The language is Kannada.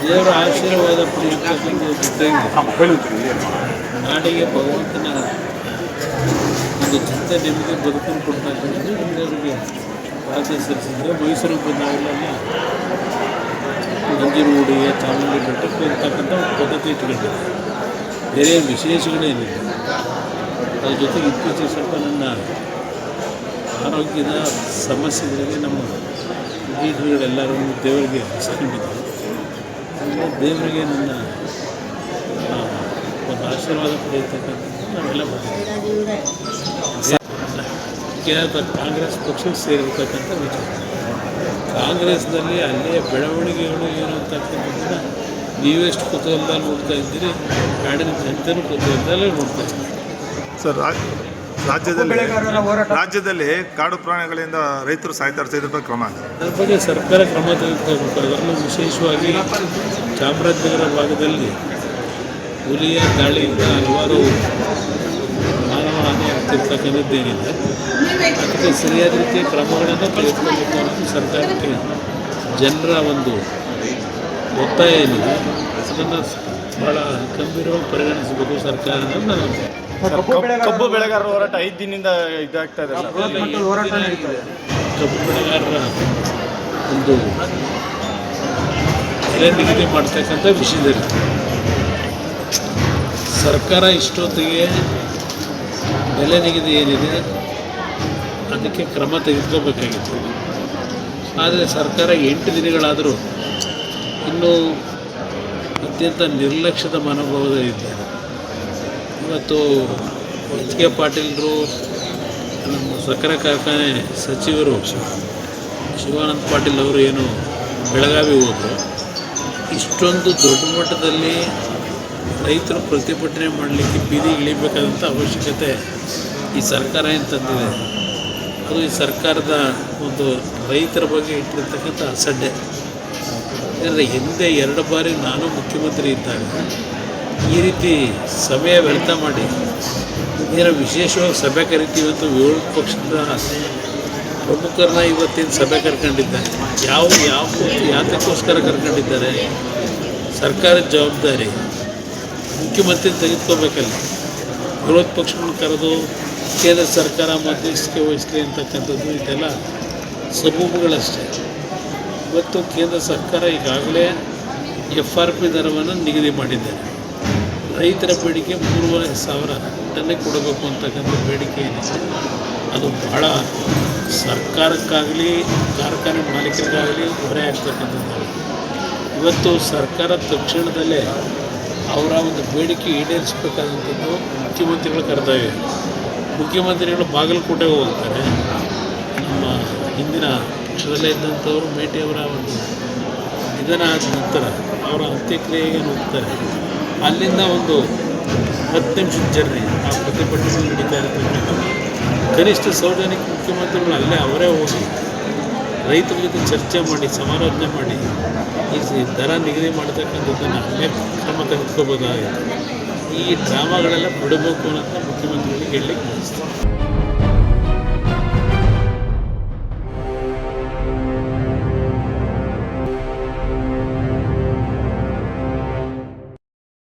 ದೇವರ ಆಶೀರ್ವಾದ ಪಡೆಯತಕ್ಕಂಥ ಜೊತೆಗೆ ನಾಡಿಗೆ ಭಗವಂತನ ಒಂದು ಚಿಂತೆ ನಿಮಗೆ ಬದುಕನ್ನು ಕೊಡ್ತಕ್ಕಂಥದ್ದು ಎಲ್ಲರಿಗೆ ಆಚರಿಸಿದ್ರೆ ಮೈಸೂರು ಬಂದಾಗಲೆಲ್ಲ ನಂಜನಗೂಡಿಗೆ ಚಾಮುಂಡಿ ಬೆಟ್ಟಕ್ಕೆ ಇರ್ತಕ್ಕಂಥ ಒಂದು ಪದ್ಧತಿ ಇಟ್ಕೊಂಡಿದೆ ಬೇರೆ ವಿಶೇಷಗಳೇನಿದೆ ಅದ್ರ ಜೊತೆಗೆ ಇತ್ತೀಚೆಗೆ ಸ್ವಲ್ಪ ನನ್ನ ಆರೋಗ್ಯದ ಸಮಸ್ಯೆಗಳಿಗೆ ನಮ್ಮ ಲೀಡರ್ಗಳೆಲ್ಲರೂ ದೇವರಿಗೆ ಹಸ್ಕೊಂಡಿದ್ದರು ಅಂದರೆ ದೇವರಿಗೆ ನನ್ನ ಒಂದು ಆಶೀರ್ವಾದ ಪಡೆಯತಕ್ಕಂಥದ್ದು ನಾವೆಲ್ಲ ಕೇರಳ ಕಾಂಗ್ರೆಸ್ ಪಕ್ಷಕ್ಕೆ ಸೇರಿರ್ತಕ್ಕಂಥ ವಿಚಾರ. ಕಾಂಗ್ರೆಸ್ನಲ್ಲಿ ಅಲ್ಲಿಯ ಬೆಳವಣಿಗೆಗಳು ಏನು ಅಂತಕ್ಕಂಥದ್ದನ್ನು ನೀವೆಷ್ಟು ಕುತೂಹಲದಲ್ಲಿ ನೋಡ್ತಾ ಇದ್ದೀರಿ, ನಾಡಿನ ಜನತೆನೂ ಕುತೂಹಲದಲ್ಲೇ ನೋಡ್ತಾ ಇದ್ದೀರಿ. ಸರ್ ರಾಜ್ಯದಲ್ಲಿ ರಾಜ್ಯದಲ್ಲಿ ಕಾಡು ಪ್ರಾಣಿಗಳಿಂದ ರೈತರು ಸಾಯ್ತಾ ಇರ್ತಿದ್ರ ಕ್ರಮ? ಅದ್ರ ಬಗ್ಗೆ ಸರ್ಕಾರ ಕ್ರಮ ಅದರಲ್ಲೂ ವಿಶೇಷವಾಗಿ ಚಾಮರಾಜನಗರ ಭಾಗದಲ್ಲಿ ಹುಲಿಯ ದಾಳಿಯಿಂದ ಹಲವಾರು ಮಾನವ ಹಾನಿ ಆಗ್ತಿರ್ತಕ್ಕಂಥದ್ದೇನಿದೆ. ಅದಕ್ಕೆ ಸರಿಯಾದ ರೀತಿಯ ಕ್ರಮಗಳನ್ನು ತೆಗೆದುಕೋಬೇಕು ಅನ್ನೋದು ಸರ್ಕಾರಕ್ಕೆ ಜನರ ಒಂದು ಒತ್ತಾಯ ಏನಿದೆ. ಅದನ್ನು ಭಾಳ ಗಂಭೀರವಾಗಿ ಪರಿಗಣಿಸಬೇಕು ಸರ್ಕಾರ ಅನ್ನೋದು ನನ್ನ ಅಭಿಪ್ರಾಯ. ಕಬ್ಬು ಬೆಳೆಗಾರರ ಹೋರಾಟ. ಐದು ದಿನದಿಂದ ಇದಾಗ್ತಾ ಇದೆ ಸರ್. ಕಬ್ಬು ಬೆಳೆಗಾರರ ಒಂದು ಬೆಲೆ ನಿಗದಿ ಮಾಡ್ತಕ್ಕಂಥ ವಿಷಯದಲ್ಲಿ ಸರ್ಕಾರ ಇಷ್ಟೊತ್ತಿಗೆ ಬೆಲೆ ನಿಗದಿ ಏನಿದೆ ಅದಕ್ಕೆ ಕ್ರಮ ತೆಗೆದುಕೋಬೇಕಾಗಿತ್ತು ಆದರೆ ಸರ್ಕಾರ ಎಂಟು ದಿನಗಳಾದರೂ ಇನ್ನೂ ಅತ್ಯಂತ ನಿರ್ಲಕ್ಷ್ಯದ ಮನೋಭಾವದಲ್ಲಿದ್ದಾರೆ ಇವತ್ತು ಎಚ್ ಕೆ ಪಾಟೀಲರು, ನಮ್ಮ ಸಕ್ಕರೆ ಕಾರ್ಖಾನೆ ಸಚಿವರು ಶಿವಾನಂದ ಪಾಟೀಲ್ ಅವರು ಏನು ಬೆಳಗಾವಿ ಹೋದರು. ಇಷ್ಟೊಂದು ದೊಡ್ಡ ಮಟ್ಟದಲ್ಲಿ ರೈತರು ಪ್ರತಿಭಟನೆ ಮಾಡಲಿಕ್ಕೆ ಬೀದಿ ಇಳಿಬೇಕಾದಂಥ ಅವಶ್ಯಕತೆ ಈ ಸರ್ಕಾರ ಏನು ತಂದಿದೆ. ಅದು ಈ ಸರ್ಕಾರದ ಒಂದು ರೈತರ ಬಗ್ಗೆ ಇಟ್ಟಿರ್ತಕ್ಕಂಥ ಅಸಡ್ಡೆ. ಯಾಕಂದರೆ ಹಿಂದೆ ಎರಡು ಬಾರಿ ನಾನು ಮುಖ್ಯಮಂತ್ರಿ ಇದ್ದಾಗ ಈ ರೀತಿ ಸಮಯ ವ್ಯರ್ಥ ಮಾಡಿ ಏನೋ ವಿಶೇಷವಾಗಿ ಸಭೆ ಕರಿತೀವಿ ಅಂತ ಏಳು ಪಕ್ಷದ ಪ್ರಮುಖರನ್ನ ಇವತ್ತಿನ ಸಭೆ ಕರ್ಕೊಂಡಿದ್ದಾರೆ. ಯಾವ ಯಾವ ಯಾತಕ್ಕೋಸ್ಕರ ಕರ್ಕೊಂಡಿದ್ದಾರೆ? ಸರ್ಕಾರದ ಜವಾಬ್ದಾರಿ ಮುಖ್ಯಮಂತ್ರಿ ತೆಗೆದುಕೋಬೇಕಲ್ಲ. ವಿರೋಧ ಪಕ್ಷಗಳು ಕರೆದು ಕೇಂದ್ರ ಸರ್ಕಾರ ಮಧ್ಯಸ್ಥಿಕೆ ವಹಿಸಲಿ ಅಂತಕ್ಕಂಥದ್ದು ಇದೆಲ್ಲ ಸಬೂಬುಗಳಷ್ಟೇ. ಇವತ್ತು ಕೇಂದ್ರ ಸರ್ಕಾರ ಈಗಾಗಲೇ ಎಫ್ ಆರ್ ಪಿ ದರವನ್ನು ನಿಗದಿ ಮಾಡಿದ್ದಾರೆ. ರೈತರ ಬೇಡಿಕೆ ಮೂರುವರೆ ಸಾವಿರ ಟನ್ನೇ ಕೊಡಬೇಕು ಅಂತಕ್ಕಂಥ ಬೇಡಿಕೆ ಏನಿದೆ ಅದು ಬಹಳ ಸರ್ಕಾರಕ್ಕಾಗಲಿ, ಕಾರ್ಖಾನೆ ಮಾಲೀಕರಿಗಾಗಲಿ ಹೊರೆ ಆಗ್ತಕ್ಕಂಥದ್ದು. ಇವತ್ತು ಸರ್ಕಾರ ತಕ್ಷಣದಲ್ಲೇ ಅವರ ಒಂದು ಬೇಡಿಕೆ ಈಡೇರಿಸಬೇಕಾದಂಥದ್ದು ಮುಖ್ಯಮಂತ್ರಿಗಳ ಕರ್ತವ್ಯ ಮುಖ್ಯಮಂತ್ರಿಗಳು ಬಾಗಲಕೋಟೆಗೆ ಹೋಗ್ತಾರೆ. ನಮ್ಮ ಹಿಂದಿನ ಪಕ್ಷದಲ್ಲೇ ಇದ್ದಂಥವರು ಮೇಟಿಯವರ ಒಂದು ನಿಧನ ಆದ ನಂತರ ಅವರ ಅಂತ್ಯಕ್ರಿಯೆಗೆ ಹೋಗ್ತಾರೆ. ಅಲ್ಲಿಂದ ಒಂದು ಹತ್ತು ನಿಮಿಷದ ಜರ್ನಿ. ಆ ಪ್ರತಿಭಟನೆ ನಡೀತಾ ಇರತಕ್ಕಂಥ ಕನಿಷ್ಠ ಸಾರ್ವಜನಿಕ ಮುಖ್ಯಮಂತ್ರಿಗಳು ಅಲ್ಲೇ ಅವರೇ ಹೋಗಿ ರೈತರ ಜೊತೆ ಚರ್ಚೆ ಮಾಡಿ, ಸಮಾಲೋಚನೆ ಮಾಡಿ, ಈ ದರ ನಿಗದಿ ಮಾಡ್ತಕ್ಕಂಥದ್ದನ್ನು ಅಲ್ಲೇ ಕ್ರಮ ತೆಗೆದುಕೋಬೋದಾಗಿದೆ ಈ ಡ್ರಾಮಾಗಳೆಲ್ಲ ಬಿಡಬೇಕು ಅನ್ನೋದನ್ನ ಮುಖ್ಯಮಂತ್ರಿಗಳಿಗೆ ಹೇಳಲಿಕ್ಕೆ ಬಯಸ್ತೀನಿ.